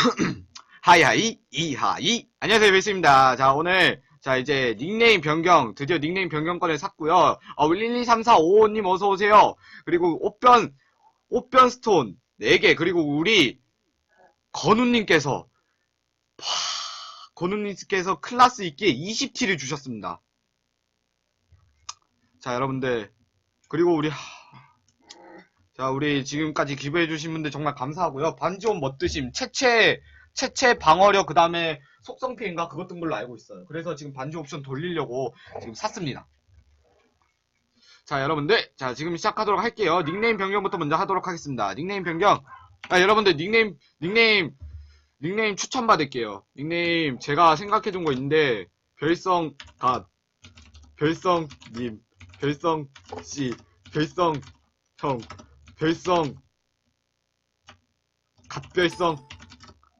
하이하이 이하이. 안녕하세요 베이스입니다. 자 오늘 자 이제 닉네임 변경 드디어 닉네임 변경권을 샀고요. 어, 1123455님 어서오세요. 그리고 옷변 옷변 스톤 4개 그리고 우리 건우님께서 와, 건우님께서 클라스 있게 20T를 주셨습니다. 자 여러분들. 그리고 우리 하, 자 우리 지금까지 기부해주신 분들 정말 감사하고요 반지온 멋드심 채채 채채 방어력 그 다음에 속성 피해인가 그것던 걸로 알고 있어요. 그래서 지금 반지 옵션 돌리려고 지금 샀습니다. 자 여러분들 자 지금 시작하도록 할게요. 닉네임 변경부터 먼저 하도록 하겠습니다. 닉네임 변경. 아 여러분들 닉네임 닉네임 닉네임 추천 받을게요. 닉네임 제가 생각해둔 거 있는데 별성 갓 별성님 별성 씨 별성 형 별성 갓별성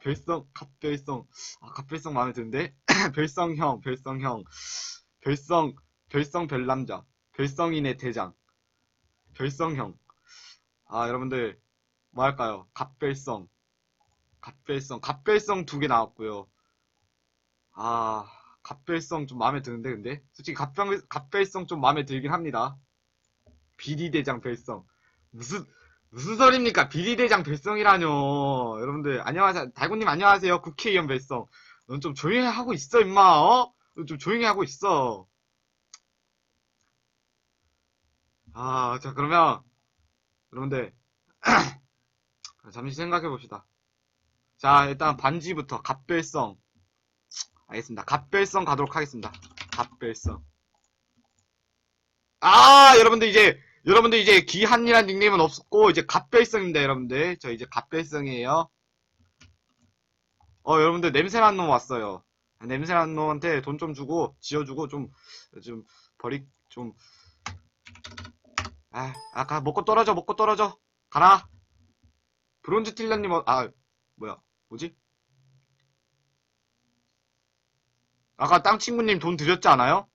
별성, 갑별성. 아, 갑별성 마음에 드는데? 별성형, 별성형. 별성, 별성 별남자. 별성인의 대장. 별성형. 아, 여러분들, 뭐 할까요? 갑별성. 갑별성. 갑별성 두 개 나왔고요. 아, 갑별성 좀 마음에 드는데, 근데? 솔직히 갑별, 갑별성 좀 마음에 들긴 합니다. 비리대장 별성. 무슨, 무슨 소리입니까? 비리대장 별성이라뇨. 여러분들, 안녕하세요. 달고님 안녕하세요. 국회의원 별성. 넌 좀 조용히 하고 있어, 임마, 어? 넌좀 조용히 하고 있어. 아, 자, 그러면, 여러분들, 잠시 생각해 봅시다. 자, 일단 반지부터, 갑별성. 알겠습니다. 갑별성 가도록 하겠습니다. 갑별성. 아, 여러분들, 이제, 여러분들 이제 기한이란 닉네임은 없었고 이제 갑별성입니다 여러분들. 저 이제 갑별성이에요. 어 여러분들 냄새나는 놈 왔어요. 냄새나는 놈한테 돈 좀 주고 지어주고 좀좀 버리 좀. 아, 아까 먹고 떨어져 먹고 떨어져. 가라. 브론즈 틸러님 어, 아 뭐야? 뭐지? 아까 땅 친구님 돈 드렸지 않아요?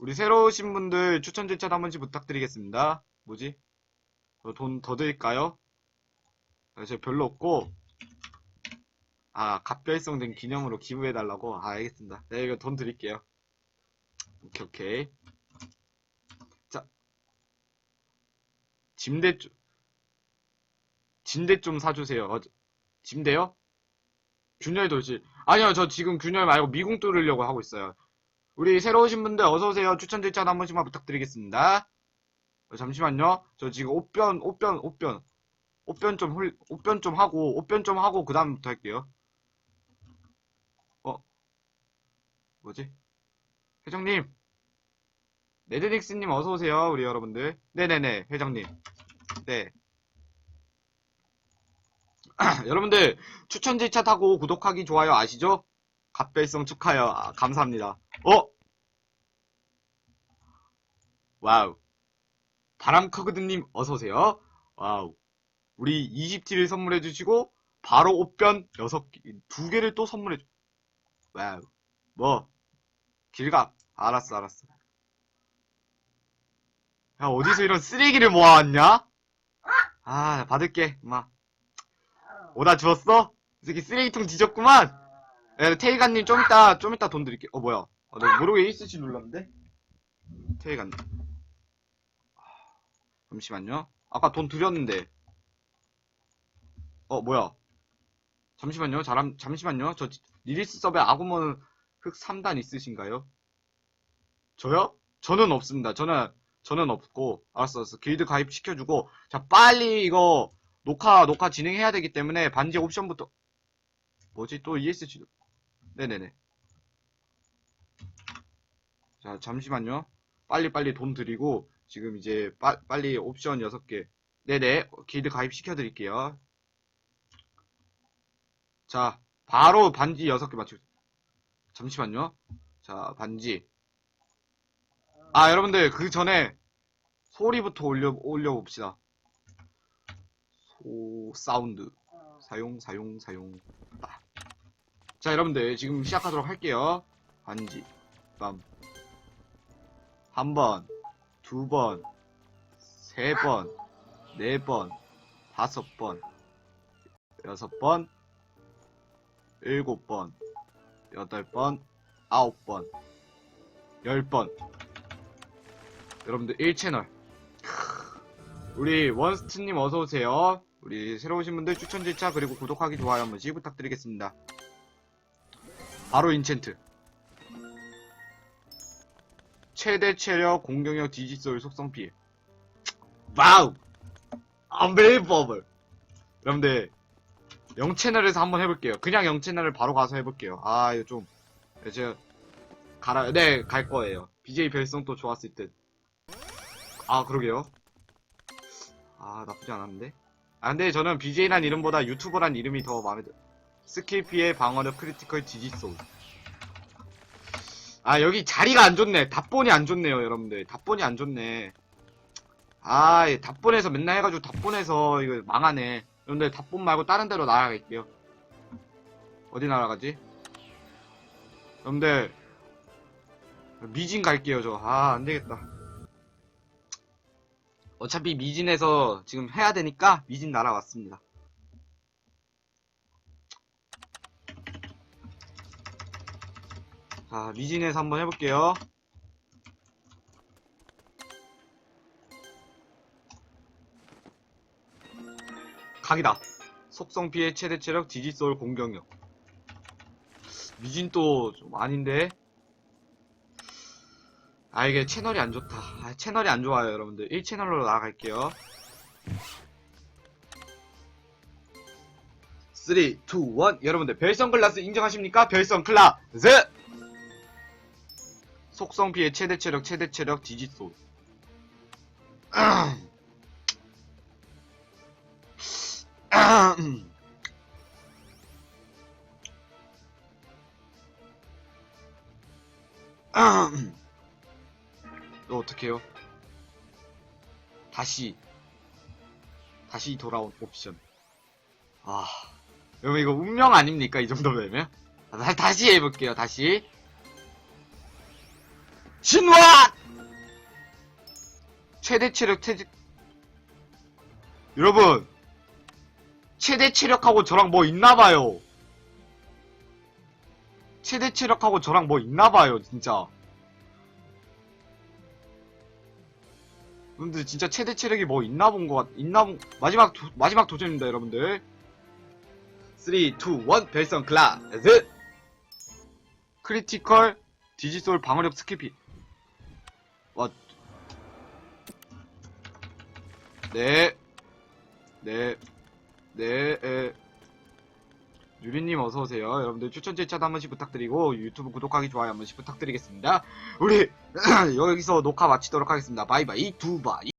우리 새로 오신 분들 추천 제차 한 번씩 부탁드리겠습니다. 뭐지? 돈 더 드릴까요? 아, 저 별로 없고 아 갑별성 된 기념으로 기부해달라고? 아 알겠습니다. 네 이거 돈 드릴게요. 오케이 오케이 자 짐대 좀 짐대 좀 사주세요. 어, 짐대요? 균열 돌실 아니요 저 지금 균열 말고 미궁 뚫으려고 하고 있어요. 우리 새로 오신 분들 어서오세요. 추천 절차 한 번씩만 부탁드리겠습니다. 어, 잠시만요. 저 지금 옷변, 옷변, 옷변. 옷변 좀 훌, 옷변 좀 하고, 옷변 좀 하고, 그 다음부터 할게요. 어? 뭐지? 회장님. 네드닉스님 어서오세요. 우리 여러분들. 네네네, 회장님. 네. 여러분들, 추천 절차 타고 구독하기 좋아요 아시죠? 갑별성 축하요. 아, 감사합니다. 어? 와우. 바람커그드님 어서오세요. 와우. 우리 20T를 선물해주시고, 바로 옷변 6개, 2개를 또 선물해줘. 와우. 뭐? 길각. 알았어, 알았어. 야, 어디서 이런 쓰레기를 모아왔냐? 아, 받을게, 엄마. 오다 주웠어? 이 새끼 쓰레기통 뒤졌구만! 예, 테이가님 좀 이따 좀 이따 돈 드릴게. 어 뭐야? 아, 내가 모르게 A스시 눌렀는데? 테이가님. 아, 잠시만요. 아까 돈 드렸는데. 어 뭐야? 잠시만요. 잠 잠시만요. 저 리리스 서버에 아구먼 흑 3단 있으신가요? 저요? 저는 없습니다. 저는 저는 없고 알았어, 알았어. 길드 가입 시켜주고 자 빨리 이거 녹화 녹화 진행해야 되기 때문에 반지 옵션부터 뭐지 또 ESG 네네네. 자, 잠시만요. 빨리빨리 돈 드리고, 지금 이제 빠, 빨리 옵션 6개. 네네, 길드 가입 시켜 드릴게요. 자, 바로 반지 6개 맞추 잠시만요. 자, 반지. 아, 여러분들, 그 전에 소리부터 올려, 올려봅시다. 소, 사운드. 사용, 사용, 사용. 아. 자, 여러분들, 지금 시작하도록 할게요. 반지, 빰. 한 번, 두 번, 세 번, 네 번, 다섯 번, 여섯 번, 일곱 번, 여덟 번, 아홉 번, 열 번. 여러분들 1채널. 우리 원스트님 어서오세요. 우리 새로 오신 분들 추천 절차 그리고 구독하기 좋아요 한 번씩 부탁드리겠습니다. 바로 인챈트. 최대 체력 공격력 디지솔 속성 피해. 와우! Unbelievable! 여러분들, 0채널에서 한번 해볼게요. 그냥 0채널을 바로 가서 해볼게요. 아, 이거 좀, 제가, 가라, 네, 갈 거예요. BJ 별성 또 좋았을 듯. 아, 그러게요. 아, 나쁘지 않았는데? 아, 근데 저는 BJ란 이름보다 유튜버란 이름이 더 마음에 들어요. 스킬 피해, 방어력, 크리티컬, 디지솔. 아, 여기 자리가 안 좋네. 답본이 안 좋네요, 여러분들. 답본이 안 좋네. 아, 이 답본에서 맨날 해가지고 답본에서 이거 망하네. 여러분들 답본 말고 다른 데로 날아갈게요. 어디 날아가지? 여러분들 미진 갈게요, 저. 아, 안 되겠다. 어차피 미진에서 지금 해야 되니까 미진 날아왔습니다. 자, 미진에서 한번 해볼게요. 각이다. 속성 피해 최대 체력 디지솔 공격력. 미진 또 좀 아닌데. 아 이게 채널이 안 좋다. 아, 채널이 안 좋아요 여러분들. 1채널로 나갈게요. 3, 2, 1 여러분들 별 선글라스 인정하십니까? 별 선글라스! 속성 피해 최대 체력 최대 체력 디지솔. 이거 어떡해요? 다시 다시 돌아온 옵션 아 여러분 이거 운명 아닙니까 이 정도 되면? 다시 해볼게요 다시 신화 최대 체력 최대 여러분 최대 체력하고 저랑 뭐 있나봐요 최대 체력하고 저랑 뭐 있나봐요 진짜 여러분들 진짜 최대 체력이 뭐 있나 본 것 같, 있나 본, 마지막, 도, 마지막 도전입니다, 여러분들. 3, 2, 1, 별성 클라스! 크리티컬, 디지솔 방어력 스킬피. 네. 네. 네, 에. 유리님 어서오세요. 여러분들 추천 제차도 한 번씩 부탁드리고, 유튜브 구독하기 좋아요 한 번씩 부탁드리겠습니다. 우리, 여기서 녹화 마치도록 하겠습니다. 바이바이, 두바이.